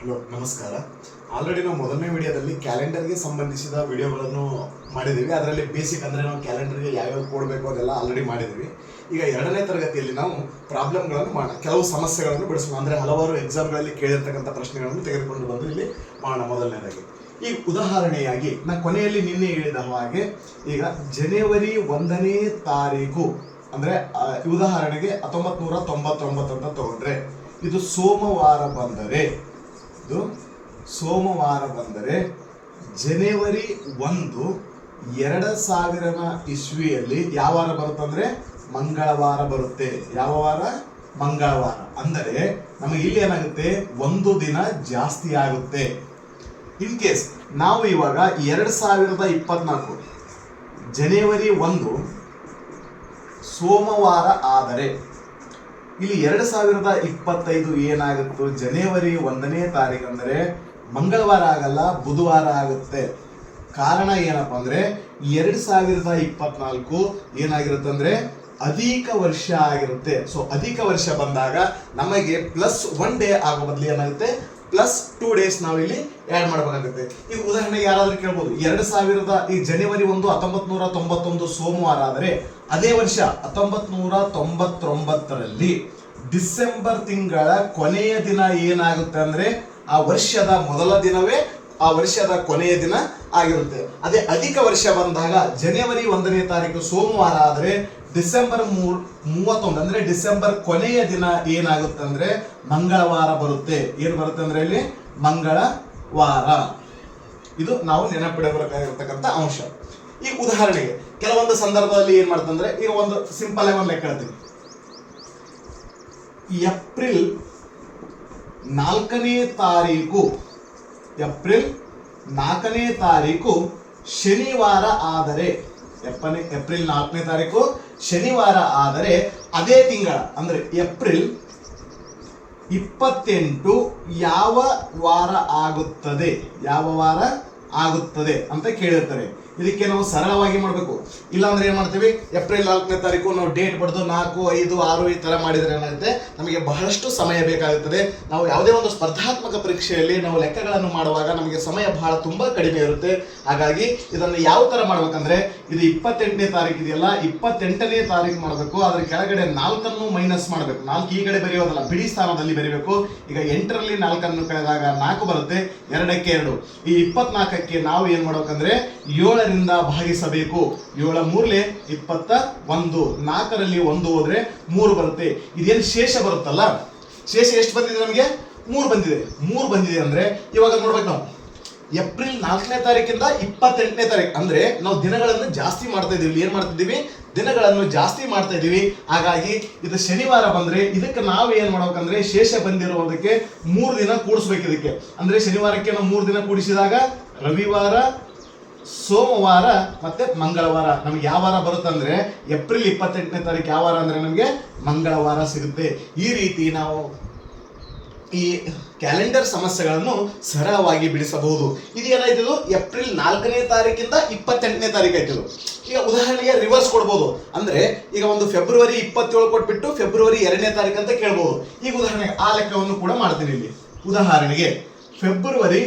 Hello, ನಮಸ್ಕಾರ. Already ನಾವು ಮೊದಲನೇ ವಿಡಿಯೋದಲ್ಲಿ ಕ್ಯಾಲೆಂಡರ್ಗೆ ಸಂಬಂಧಿಸಿದ ವಿಡಿಯೋಗಳನ್ನು ಮಾಡಿದ್ದೀವಿ. ಅದರಲ್ಲಿ ಬೇಸಿಕ್ ಅಂದರೆ ನಾವು ಕ್ಯಾಲೆಂಡರ್ಗೆ ಯಾವ್ಯಾವ ಕೊಡಬೇಕು ಅದೆಲ್ಲ ಆಲ್ರೆಡಿ ಮಾಡಿದ್ದೀವಿ. ಈಗ ಎರಡನೇ ತರಗತಿಯಲ್ಲಿ ನಾವು ಪ್ರಾಬ್ಲಮ್ಗಳನ್ನು ಮಾಡೋಣ, ಕೆಲವು ಸಮಸ್ಯೆಗಳನ್ನು ಬಿಡಿಸೋಣ. ಅಂದರೆ ಹಲವಾರು ಎಕ್ಸಾಮ್ಗಳಲ್ಲಿ ಕೇಳಿರ್ತಕ್ಕಂಥ ಪ್ರಶ್ನೆಗಳನ್ನು ತೆಗೆದುಕೊಂಡು ಬಂದು ಇಲ್ಲಿ ಮಾಡೋಣ ಮೊದಲನೇದಾಗಿ. ಈ ಉದಾಹರಣೆಯಾಗಿ ನಾ ಕೊನೆಯಲ್ಲಿ ನಿನ್ನೆ ಹೇಳಿದ ಹಾಗೆ, ಈಗ ಜನವರಿ ಒಂದನೇ ತಾರೀಕು, ಅಂದರೆ ಉದಾಹರಣೆಗೆ ಹತ್ತೊಂಬತ್ತು ನೂರ ತೊಂಬತ್ತೊಂಬತ್ತು ಅಂತ ತಗೊಂಡ್ರೆ, ಇದು ಸೋಮವಾರ ಬಂದರೆ ಇದು ಸೋಮವಾರ ಬಂದರೆ ಜನವರಿ ಒಂದು ಎರಡು ಸಾವಿರನ ಇಸ್ವಿಯಲ್ಲಿ ಯಾವ ವಾರ ಬರುತ್ತಂದ್ರೆ ಮಂಗಳವಾರ ಬರುತ್ತೆ. ಯಾವ ವಾರ? ಮಂಗಳವಾರ. ಅಂದರೆ ನಮಗೆ ಇಲ್ಲಿ ಏನಾಗುತ್ತೆ? ಒಂದು ದಿನ ಜಾಸ್ತಿ ಆಗುತ್ತೆ. ಇನ್ ಕೇಸ್ ನಾವು ಇವಾಗ ಎರಡು ಸಾವಿರದ ಇಪ್ಪತ್ನಾಲ್ಕು ಜನವರಿ ಒಂದು ಸೋಮವಾರ ಆದರೆ ಇಲ್ಲಿ ಎರಡು ಸಾವಿರದ ಇಪ್ಪತ್ತೈದು ಏನಾಗುತ್ತೋ ಜನವರಿ ಒಂದನೇ ತಾರೀಕು ಅಂದರೆ ಮಂಗಳವಾರ ಆಗಲ್ಲ, ಬುಧವಾರ ಆಗುತ್ತೆ. ಕಾರಣ ಏನಪ್ಪ ಅಂದ್ರೆ ಎರಡು ಸಾವಿರದ ಇಪ್ಪತ್ನಾಲ್ಕು ಏನಾಗಿರುತ್ತೆ ಅಂದ್ರೆ ಅಧಿಕ ವರ್ಷ ಆಗಿರುತ್ತೆ. ಸೊ ಅಧಿಕ ವರ್ಷ ಬಂದಾಗ ನಮಗೆ ಪ್ಲಸ್ ಒನ್ ಡೇ ಆಗೋ ಬದಲು ಏನಾಗುತ್ತೆ? ಪ್ಲಸ್ ಟೂ ಡೇಸ್ ನಾವು ಇಲ್ಲಿ ಆ್ಯಡ್ ಮಾಡಬೇಕಾಗುತ್ತೆ. ಈಗ ಉದಾಹರಣೆಗೆ ಯಾರಾದರೂ ಕೇಳ್ಬೋದು, ಎರಡು ಸಾವಿರದ ಈ ಜನವರಿ ಒಂದು ಹತ್ತೊಂಬತ್ತು ನೂರ ತೊಂಬತ್ತೊಂದು ಸೋಮವಾರ ಆದರೆ ಅದೇ ವರ್ಷ ಹತ್ತೊಂಬತ್ತು ನೂರ ತೊಂಬತ್ತೊಂಬತ್ತರಲ್ಲಿ ಡಿಸೆಂಬರ್ ತಿಂಗಳ ಕೊನೆಯ ದಿನ ಏನಾಗುತ್ತೆ ಅಂದ್ರೆ ಆ ವರ್ಷದ ಮೊದಲ ದಿನವೇ ಆ ವರ್ಷದ ಕೊನೆಯ ದಿನ ಆಗಿರುತ್ತೆ. ಅದೇ ಅಧಿಕ ವರ್ಷ ಬಂದಾಗ ಜನವರಿ ಒಂದನೇ ತಾರೀಕು ಸೋಮವಾರ ಆದರೆ ಡಿಸೆಂಬರ್ ಮೂರ್, ಮೂವತ್ತೊಂದು ಅಂದ್ರೆ ಡಿಸೆಂಬರ್ ಕೊನೆಯ ದಿನ ಏನಾಗುತ್ತೆ ಅಂದ್ರೆ ಮಂಗಳವಾರ ಬರುತ್ತೆ. ಏನ್ ಬರುತ್ತೆ ಅಂದ್ರೆ ಇಲ್ಲಿ? ಮಂಗಳವಾರ. ಇದು ನಾವು ನೆನಪಿಡಬೇಕಾಗಿರ್ತಕ್ಕಂಥ ಅಂಶ. ಈ ಉದಾಹರಣೆಗೆ ಕೆಲವೊಂದು ಸಂದರ್ಭದಲ್ಲಿ ಏನ್ ಮಾಡ್ತಂದ್ರೆ ಈಗ ಒಂದು ಸಿಂಪಲ್ ಆಗಿ ಒಂದು ಲೆಕ್ಕ ಹೇಳ್ತೀನಿ. ಏಪ್ರಿಲ್ ನಾಲ್ಕನೇ ತಾರೀಕು ಏಪ್ರಿಲ್ ನಾಲ್ಕನೇ ತಾರೀಕು ಶನಿವಾರ ಆದರೆ, ಎಪ್ಪನೇ, ಏಪ್ರಿಲ್ ನಾಲ್ಕನೇ ತಾರೀಕು ಶನಿವಾರ ಆದರೆ ಅದೇ ತಿಂಗಳ, ಅಂದ್ರೆ ಏಪ್ರಿಲ್ ಇಪ್ಪತ್ತೆಂಟು ಯಾವ ವಾರ ಆಗುತ್ತದೆ? ಯಾವ ವಾರ ಆಗುತ್ತದೆ ಅಂತ ಕೇಳಿರ್ತಾರೆ. ಇದಕ್ಕೆ ನಾವು ಸರಳವಾಗಿ ಮಾಡಬೇಕು. ಇಲ್ಲಾಂದ್ರೆ ಏನ್ ಮಾಡ್ತೀವಿ? ಏಪ್ರಿಲ್ ನಾಲ್ಕನೇ ತಾರೀಕು ನಾವು ಡೇಟ್ ಬರೆದು ನಾಲ್ಕು, ಐದು, ಆರು ಈ ತರ ಮಾಡಿದ್ರೆ ಏನಾಗುತ್ತೆ? ನಮಗೆ ಬಹಳಷ್ಟು ಸಮಯ ಬೇಕಾಗುತ್ತದೆ. ನಾವು ಯಾವುದೇ ಒಂದು ಸ್ಪರ್ಧಾತ್ಮಕ ಪರೀಕ್ಷೆಯಲ್ಲಿ ನಾವು ಲೆಕ್ಕಗಳನ್ನು ಮಾಡುವಾಗ ನಮಗೆ ಸಮಯ ಬಹಳ ತುಂಬಾ ಕಡಿಮೆ ಇರುತ್ತೆ. ಹಾಗಾಗಿ ಇದನ್ನು ಯಾವ ತರ ಮಾಡ್ಬೇಕಂದ್ರೆ ಇದು ಇಪ್ಪತ್ತೆಂಟನೇ ತಾರೀಕು ಇದೆಯಲ್ಲ, ಇಪ್ಪತ್ತೆಂಟನೇ ತಾರೀಕು ಮಾಡಬೇಕು, ಅದ್ರ ಕೆಳಗಡೆ ನಾಲ್ಕನ್ನು ಮೈನಸ್ ಮಾಡಬೇಕು. ನಾಲ್ಕು ಈ ಕಡೆ ಬರೆಯೋದಲ್ಲ, ಬಿಡಿ ಸ್ಥಾನದಲ್ಲಿ ಬರೀಬೇಕು. ಈಗ ಎಂಟರಲ್ಲಿ ನಾಲ್ಕನ್ನು ಕಳೆದಾಗ ನಾಲ್ಕು ಬರುತ್ತೆ, ಎರಡಕ್ಕೆ ಎರಡು. ಈ ಇಪ್ಪತ್ನಾಲ್ಕಕ್ಕೆ ನಾವು ಏನ್ ಮಾಡಬೇಕಂದ್ರೆ, ಏಳರಿಂದ ಭಾಗಿಸಬೇಕು. ಏಳ ಮೂರ್ಲೆ ಇಪ್ಪತ್ತ ಒಂದು. ನಾಲ್ಕರಲ್ಲಿ ಒಂದು ಹೋದ್ರೆ ಮೂರು ಬರುತ್ತೆ. ಇದೇನು ಶೇಷ ಬರುತ್ತಲ್ಲ? ಶೇಷ ಎಷ್ಟು ಬಂದಿದೆ ನಮಗೆ? ಮೂರು ಬಂದಿದೆ. ಮೂರು ಬಂದಿದೆ ಅಂದ್ರೆ ಇವಾಗ ನೋಡ್ಬೇಕು ನಾವು. ಏಪ್ರಿಲ್ ನಾಲ್ಕನೇ ತಾರೀಕಿಂದ ಇಪ್ಪತ್ತೆಂಟನೇ ತಾರೀಕು. ಅಂದ್ರೆ ನಾವು ದಿನಗಳನ್ನು ಜಾಸ್ತಿ ಮಾಡ್ತಾ ಇದೀವಿ ಏನ್ ಮಾಡ್ತಿದ್ದೀವಿ ದಿನಗಳನ್ನು ಜಾಸ್ತಿ ಮಾಡ್ತಾ ಇದೀವಿ ಹಾಗಾಗಿ ಇದು ಶನಿವಾರ ಬಂದ್ರೆ ಇದಕ್ಕೆ ನಾವು ಏನ್ ಮಾಡ್ಬೇಕಂದ್ರೆ ಶೇಷ ಬಂದಿರುವುದಕ್ಕೆ ಮೂರು ದಿನ ಕೂಡಿಸ್ಬೇಕು ಇದಕ್ಕೆ. ಅಂದ್ರೆ ಶನಿವಾರಕ್ಕೆ ನಾವು ಮೂರು ದಿನ ಕೂಡಿಸಿದಾಗ ರವಿವಾರ, ಸೋಮವಾರ ಮತ್ತೆ ಮಂಗಳವಾರ. ನಮ್ಗೆ ಯಾವ ವಾರ ಬರುತ್ತಂದ್ರೆ ಏಪ್ರಿಲ್ ಇಪ್ಪತ್ತೆಂಟನೇ ತಾರೀಕು ಯಾವ ವಾರ ಅಂದ್ರೆ ನಮಗೆ ಮಂಗಳವಾರ ಸಿಗುತ್ತೆ. ಈ ರೀತಿ ನಾವು ಈ ಕ್ಯಾಲೆಂಡರ್ ಸಮಸ್ಯೆಗಳನ್ನು ಸರಳವಾಗಿ ಬಿಡಿಸಬಹುದು. ಇದು ಏನಾಯ್ತು ಏಪ್ರಿಲ್ ನಾಲ್ಕನೇ ತಾರೀಕಿಂದ ಇಪ್ಪತ್ತೆಂಟನೇ ತಾರೀಕು ಆಯ್ತು ಈಗ ಉದಾಹರಣೆಗೆ ರಿವರ್ಸ್ ಕೊಡ್ಬೋದು. ಅಂದ್ರೆ ಈಗ ಒಂದು ಫೆಬ್ರವರಿ ಇಪ್ಪತ್ತೇಳು ಕೊಟ್ಬಿಟ್ಟು ಫೆಬ್ರವರಿ ಎರಡನೇ ತಾರೀಕು ಅಂತ ಕೇಳ್ಬೋದು. ಈಗ ಉದಾಹರಣೆಗೆ ಆ ಲೆಕ್ಕವನ್ನು ಕೂಡ ಮಾಡ್ತೀನಿ ಇಲ್ಲಿ. ಉದಾಹರಣೆಗೆ ಫೆಬ್ರವರಿ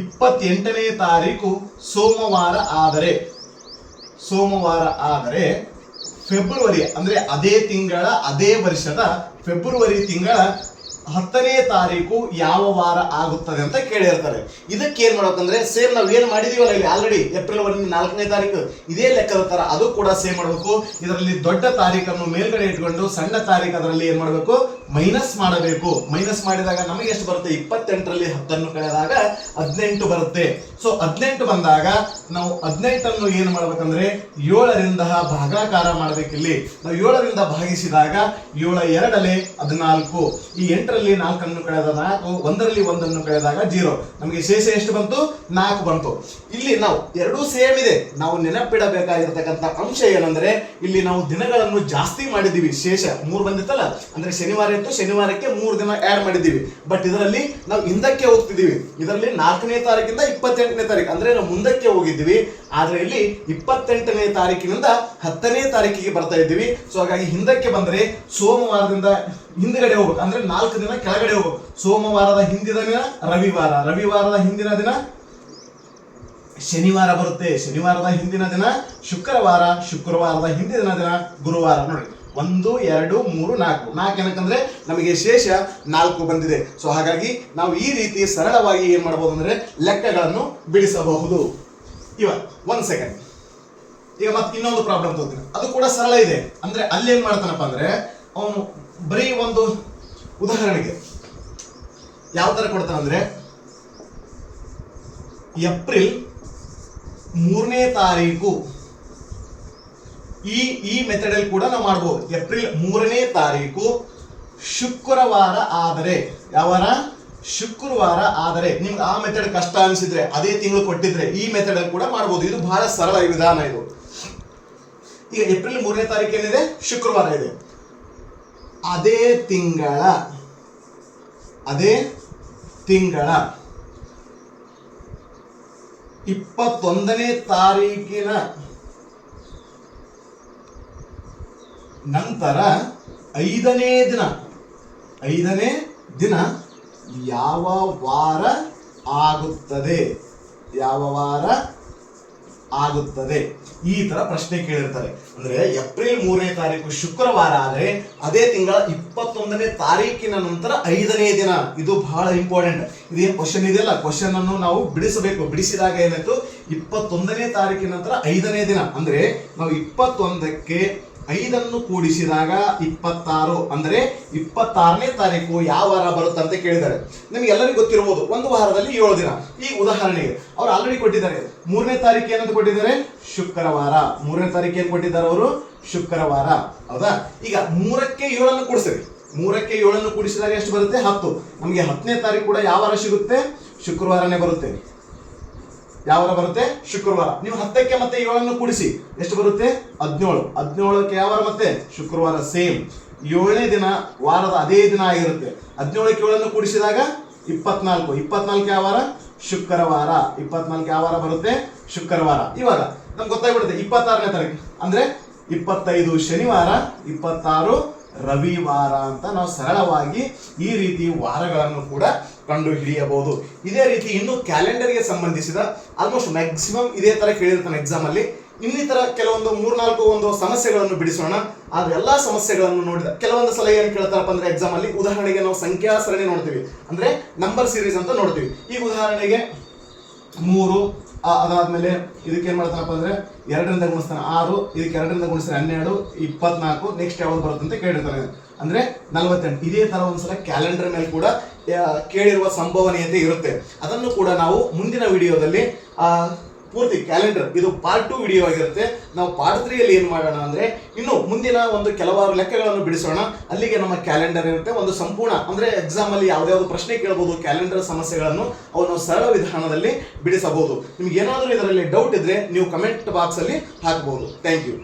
ಇಪ್ಪತ್ತೆಂಟನೇ ತಾರೀಕು ಸೋಮವಾರ ಆದರೆ ಸೋಮವಾರ ಆದರೆ ಫೆಬ್ರವರಿ ಅಂದ್ರೆ ಅದೇ ತಿಂಗಳ, ಅದೇ ವರ್ಷದ ಫೆಬ್ರವರಿ ತಿಂಗಳ ಹತ್ತನೇ ತಾರೀಕು ಯಾವ ವಾರ ಆಗುತ್ತದೆ ಅಂತ ಕೇಳಿರ್ತಾರೆ. ಇದಕ್ಕೆ ಏನ್ ಮಾಡ್ಬೇಕಂದ್ರೆ ಸೇಮ್ ನಾವು ಏನ್ ಮಾಡಿದೀವಲ್ಲ ಇಲ್ಲಿ ಆಲ್ರೆಡಿ ಏಪ್ರಿಲ್ ಒನ್ ನಾಲ್ಕನೇ ತಾರೀಕು, ಇದೇ ಲೆಕ್ಕದ ತರ ಅದು ಕೂಡ ಸೇಮ್ ಮಾಡಬೇಕು. ಇದರಲ್ಲಿ ದೊಡ್ಡ ತಾರೀಕನ್ನು ಮೇಲ್ಗಡೆ ಇಟ್ಕೊಂಡು ಸಣ್ಣ ತಾರೀಕು ಅದರಲ್ಲಿ ಏನ್ ಮಾಡಬೇಕು? ಮೈನಸ್ ಮಾಡಬೇಕು. ಮೈನಸ್ ಮಾಡಿದಾಗ ನಮಗೆ ಎಷ್ಟು ಬರುತ್ತೆ? ಇಪ್ಪತ್ತೆಂಟರಲ್ಲಿ ಹತ್ತನ್ನು ಕಳೆದಾಗ ಹದಿನೆಂಟು ಬರುತ್ತೆ. ಸೊ ಹದಿನೆಂಟು ಬಂದಾಗ ನಾವು ಹದಿನೆಂಟನ್ನು ಏನು ಮಾಡ್ಬೇಕಂದ್ರೆ ಏಳರಿಂದ ಭಾಗಾಕಾರ ಮಾಡಬೇಕಿಲ್ಲಿ. ನಾವು ಏಳರಿಂದ ಭಾಗಿಸಿದಾಗ ಏಳ ಎರಡಲೆ ಹದಿನಾಲ್ಕು. ಈ ಎಂಟರಲ್ಲಿ ನಾಲ್ಕನ್ನು ಕಳೆದ ನಾಲ್ಕು, ಒಂದರಲ್ಲಿ ಒಂದನ್ನು ಕಳೆದಾಗ ಜೀರೋ. ನಮಗೆ ಶೇಷ ಎಷ್ಟು ಬಂತು? ನಾಲ್ಕು ಬಂತು. ಇಲ್ಲಿ ನಾವು ಎರಡೂ ಸೇಮ್ ಇದೆ. ನಾವು ನೆನಪಿಡಬೇಕಾಗಿರ್ತಕ್ಕಂಥ ಅಂಶ ಏನಂದ್ರೆ, ಇಲ್ಲಿ ನಾವು ದಿನಗಳನ್ನು ಜಾಸ್ತಿ ಮಾಡಿದ್ದೀವಿ ಶೇಷ. ಮೂರು ಬಂದಿತ್ತಲ್ಲ? ಅಂದ್ರೆ ಶನಿವಾರ ಇತ್ತು, ಶನಿವಾರಕ್ಕೆ ಮೂರು ದಿನ ಆಡ್ ಮಾಡಿದ್ದೀವಿ. ಬಟ್ ಇದರಲ್ಲಿ ನಾವು ಹಿಂದಕ್ಕೆ ಹೋಗ್ತಿದ್ದೀವಿ. ಇದರಲ್ಲಿ ನಾಲ್ಕನೇ ತಾರೀಕಿಂದ ಇಪ್ಪತ್ತೆಂಟನೇ ತಾರೀಕು. ಅಂದ್ರೆ ನಾವು ಮುಂದಕ್ಕೆ ಹೋಗಿದ್ದೀವಿ. ಆದ್ರೆ ಇಲ್ಲಿ ಇಪ್ಪತ್ತೆಂಟನೇ ತಾರೀಕಿನಿಂದ ಹತ್ತನೇ ತಾರೀಕಿಗೆ ಬರ್ತಾ ಇದ್ದೀವಿ. ಸೊ ಹಾಗಾಗಿ ಹಿಂದಕ್ಕೆ ಬಂದ್ರೆ ಸೋಮವಾರದಿಂದ ಹಿಂದ್ಗಡೆ ಹೋಗ್ಬೇಕು. ಅಂದ್ರೆ ನಾಲ್ಕು ದಿನ ಕೆಳಗಡೆ ಹೋಗ್ಬೇಕು. ಸೋಮವಾರದ ಹಿಂದಿನ ದಿನ, ರವಿವಾರ. ರವಿವಾರದ ಹಿಂದಿನ ದಿನ, ಶನಿವಾರ ಬರುತ್ತೆ. ಶನಿವಾರದ ಹಿಂದಿನ ದಿನ, ಶುಕ್ರವಾರ. ಶುಕ್ರವಾರದ ಹಿಂದಿನ ದಿನ, ಗುರುವಾರ. ನೋಡಿ. ಒಂದು, ಎರಡು, ಮೂರು, ನಾಲ್ಕು. ನಾಲ್ಕು ಏನಕ್ಕಂದ್ರೆ ನಮಗೆ ಶೇಷ ನಾಲ್ಕು ಬಂದಿದೆ. ಸೊ ಹಾಗಾಗಿ ನಾವು ಈ ರೀತಿ ಸರಳವಾಗಿ ಏನ್ ಮಾಡಬಹುದು ಅಂದ್ರೆ ಲೆಕ್ಕಗಳನ್ನು ಬಿಡಿಸಬಹುದು. ಇವ, ಒಂದ್ ಸೆಕೆಂಡ್ ಈಗ ಮತ್ತೆ ಇನ್ನೊಂದು ಪ್ರಾಬ್ಲಮ್ ತಗೋತೀನಿ. ಅದು ಕೂಡ ಸರಳ ಇದೆ. ಅಂದ್ರೆ ಅಲ್ಲಿ ಏನ್ ಮಾಡ್ತಾನಪ್ಪ ಅಂದ್ರೆ ಅವನು ಬರೀ ಒಂದು ಉದಾಹರಣೆಗೆ ಯಾವ ತರ ಕೊಡ್ತಾನಂದ್ರೆ ಏಪ್ರಿಲ್ ಮೂರನೇ ತಾರೀಕು. ಈ ಈ ಮೆಥಡ್ ಅಲ್ಲಿ ಕೂಡ ನಾವು ಮಾಡ್ಬೋದು. ಏಪ್ರಿಲ್ ಮೂರನೇ ತಾರೀಕು ಶುಕ್ರವಾರ ಆದರೆ. ಯಾವಾರ? ಶುಕ್ರವಾರ ಆದರೆ. ನಿಮ್ಗೆ ಆ ಮೆಥಡ್ ಕಷ್ಟ ಅನಿಸಿದ್ರೆ, ಅದೇ ತಿಂಗಳು ಕೊಟ್ಟಿದ್ರೆ ಈ ಮೆಥಡ್ ಅಲ್ಲಿ ಕೂಡ ಮಾಡ್ಬೋದು. ಇದು ಬಹಳ ಸರಳ ವಿಧಾನ ಇದು. ಈಗ ಏಪ್ರಿಲ್ ಮೂರನೇ ತಾರೀಕು ಏನಿದೆ? ಶುಕ್ರವಾರ ಇದೆ. ಅದೇ ತಿಂಗಳ ಅದೇ ತಿಂಗಳ ಇಪ್ಪತ್ತೊಂದನೇ ತಾರೀಕಿನ ನಂತರ ಐದನೇ ದಿನ ಐದನೇ ದಿನ ಯಾವ ವಾರ ಆಗುತ್ತದೆ? ಯಾವ ವಾರ ಆಗುತ್ತದೆ? ಈ ತರ ಪ್ರಶ್ನೆ ಕೇಳಿರ್ತಾರೆ. ಅಂದ್ರೆ ಏಪ್ರಿಲ್ ಮೂರನೇ ತಾರೀಕು ಶುಕ್ರವಾರ ಆದ್ರೆ ಅದೇ ತಿಂಗಳ ಇಪ್ಪತ್ತೊಂದನೇ ತಾರೀಕಿನ ನಂತರ ಐದನೇ ದಿನ. ಇದು ಬಹಳ ಇಂಪಾರ್ಟೆಂಟ್ ಇದೇನು ಕ್ವಶನ್ ಇದೆಯಲ್ಲ? ಕ್ವಶನ್ ಅನ್ನು ನಾವು ಬಿಡಿಸಬೇಕು. ಬಿಡಿಸಿದಾಗ ಏನಾಯ್ತು? ಇಪ್ಪತ್ತೊಂದನೇ ತಾರೀಕಿನ ನಂತರ ಐದನೇ ದಿನ. ಅಂದ್ರೆ ನಾವು ಇಪ್ಪತ್ತೊಂದಕ್ಕೆ ಐದನ್ನು ಕೂಡಿಸಿದಾಗ ಇಪ್ಪತ್ತಾರು, ಅಂದರೆ ಇಪ್ಪತ್ತಾರನೇ ತಾರೀಕು ಯಾವ ವಾರ ಬರುತ್ತೆ ಅಂತ ಕೇಳಿದ್ದಾರೆ. ನಿಮ್ಗೆ ಎಲ್ಲರಿಗೂ ಗೊತ್ತಿರಬಹುದು, ಒಂದು ವಾರದಲ್ಲಿ ಏಳು ದಿನ. ಈ ಉದಾಹರಣೆಗೆ, ಅವರು ಆಲ್ರೆಡಿ ಕೊಟ್ಟಿದ್ದಾರೆ. ಮೂರನೇ ತಾರೀಕು ಏನಂತ ಕೊಟ್ಟಿದ್ದಾರೆ? ಶುಕ್ರವಾರ. ಮೂರನೇ ತಾರೀಕು ಏನು ಕೊಟ್ಟಿದ್ದಾರೆ ಅವರು? ಶುಕ್ರವಾರ. ಹೌದಾ? ಈಗ ಮೂರಕ್ಕೆ ಏಳನ್ನು ಕೂಡಿಸ್ತೇವೆ ಮೂರಕ್ಕೆ ಏಳನ್ನು ಕೂಡಿಸಿದಾಗ ಎಷ್ಟು ಬರುತ್ತೆ? ಹತ್ತು. ನಮಗೆ ಹತ್ತನೇ ತಾರೀಕು ಕೂಡ ಯಾವ ವಾರ ಸಿಗುತ್ತೆ? ಶುಕ್ರವಾರನೇ ಬರುತ್ತೆ. ಯಾವ ವಾರ ಬರುತ್ತೆ? ಶುಕ್ರವಾರ. ನೀವು ಹತ್ತಕ್ಕೆ ಮತ್ತೆ ಏಳನ್ನು ಕೂಡಿಸಿ. ಎಷ್ಟು ಬರುತ್ತೆ? ಹದಿನೇಳು. ಹದಿನೇಳಕ್ಕೆ ಯಾವ ಮತ್ತೆ? ಶುಕ್ರವಾರ ಸೇಮ್ ಏಳನೇ ದಿನ, ವಾರದ ಅದೇ ದಿನ ಆಗಿರುತ್ತೆ. ಹದಿನೇಳಕ್ಕೆ ಏಳನ್ನು ಕೂಡಿಸಿದಾಗ ಇಪ್ಪತ್ನಾಲ್ಕು. ಇಪ್ಪತ್ನಾಲ್ಕು ಯಾವ ವಾರ? ಶುಕ್ರವಾರ. ಇಪ್ಪತ್ನಾಲ್ಕು ಯಾವ ವಾರ ಬರುತ್ತೆ? ಶುಕ್ರವಾರ. ಇವಾಗ ನಮ್ಗೆ ಗೊತ್ತಾಗ್ಬಿಡುತ್ತೆ ಇಪ್ಪತ್ತಾರನೇ ತಾರೀಕು. ಅಂದ್ರೆ ಇಪ್ಪತ್ತೈದು ಶನಿವಾರ, ಇಪ್ಪತ್ತಾರು ರವಿವಾರ ಅಂತ ನಾವು ಸರಳವಾಗಿ ಈ ರೀತಿ ವಾರಗಳನ್ನು ಕೂಡ ಕಂಡು ಹಿಡಿಯಬಹುದು. ಇದೇ ರೀತಿ ಇನ್ನು ಕ್ಯಾಲೆಂಡರ್ಗೆ ಸಂಬಂಧಿಸಿದ ಆಲ್ಮೋಸ್ಟ್ ಮ್ಯಾಕ್ಸಿಮಮ್ ಇದೇ ತರ ಕೇಳಿರ್ತಾನೆ ಎಕ್ಸಾಮ್ ಅಲ್ಲಿ. ಇನ್ನಿತರ ಕೆಲವೊಂದು ಮೂರ್ನಾಲ್ಕು ಒಂದು ಸಮಸ್ಯೆಗಳನ್ನು ಬಿಡಿಸೋಣ. ಆ ಎಲ್ಲಾ ಸಮಸ್ಯೆಗಳನ್ನು ನೋಡಿದ ಕೆಲವೊಂದು ಸಲ ಏನ್ ಕೇಳ್ತಾರಪ್ಪ ಅಂದ್ರೆ ಎಕ್ಸಾಮ್ ಅಲ್ಲಿ ಉದಾಹರಣೆಗೆ ನಾವು ಸಂಖ್ಯಾ ಸರಣಿ ನೋಡ್ತೀವಿ. ಅಂದ್ರೆ ನಂಬರ್ ಸೀರೀಸ್ ಅಂತ ನೋಡ್ತೀವಿ. ಈಗ ಉದಾಹರಣೆಗೆ ಮೂರು ಅದಾದ್ಮೇಲೆ ಇದಕ್ಕೆ ಏನ್ ಮಾಡ್ತಾರಪ್ಪ ಅಂದ್ರೆ ಎರಡರಿಂದ ಗುಣಿಸ್ತಾನೆ ಆರು, ಇದಕ್ಕೆ ಎರಡರಿಂದ ಗುಣಿಸ್ತಾರೆ ಹನ್ನೆರಡು, ಇಪ್ಪತ್ನಾಲ್ಕು ನೆಕ್ಸ್ಟ್ ಯಾವ್ದು ಬರುತ್ತೆ ಅಂತ ಕೇಳಿರ್ತಾರೆ. ಅಂದ್ರೆ ನಲವತ್ತೆಂಟು. ಇದೇ ತರ ಒಂದ್ಸಲ ಕ್ಯಾಲೆಂಡರ್ ಮೇಲೆ ಕೂಡ ಕೇಳಿರುವ ಸಂಭವನೀಯತೆ ಇರುತ್ತೆ. ಅದನ್ನು ಕೂಡ ನಾವು ಮುಂದಿನ ವಿಡಿಯೋದಲ್ಲಿ ಆ ಪೂರ್ತಿ ಕ್ಯಾಲೆಂಡರ್ ಇದು ಪಾರ್ಟ್ ಟು ವಿಡಿಯೋ ಆಗಿರುತ್ತೆ. ನಾವು ಪಾರ್ಟ್ ತ್ರೀಯಲ್ಲಿ ಏನು ಮಾಡೋಣ ಅಂದರೆ, ಇನ್ನು ಮುಂದಿನ ಒಂದು ಕೆಲವಾರು ಲೆಕ್ಕಗಳನ್ನು ಬಿಡಿಸೋಣ. ಅಲ್ಲಿಗೆ ನಮ್ಮ ಕ್ಯಾಲೆಂಡರ್ ಇರುತ್ತೆ. ಒಂದು ಸಂಪೂರ್ಣ, ಅಂದರೆ ಎಕ್ಸಾಮ್ ಅಲ್ಲಿ ಯಾವ್ದಾವ್ದು ಪ್ರಶ್ನೆ ಕೇಳಬಹುದು ಕ್ಯಾಲೆಂಡರ್ ಸಮಸ್ಯೆಗಳನ್ನು ಅವನು ಸರಳ ವಿಧಾನದಲ್ಲಿ ಬಿಡಿಸಬಹುದು. ನಿಮ್ಗೆ ಏನಾದರೂ ಇದರಲ್ಲಿ ಡೌಟ್ ಇದ್ರೆ ನೀವು ಕಮೆಂಟ್ ಬಾಕ್ಸ್ ಅಲ್ಲಿ ಹಾಕಬಹುದು ಥ್ಯಾಂಕ್ ಯು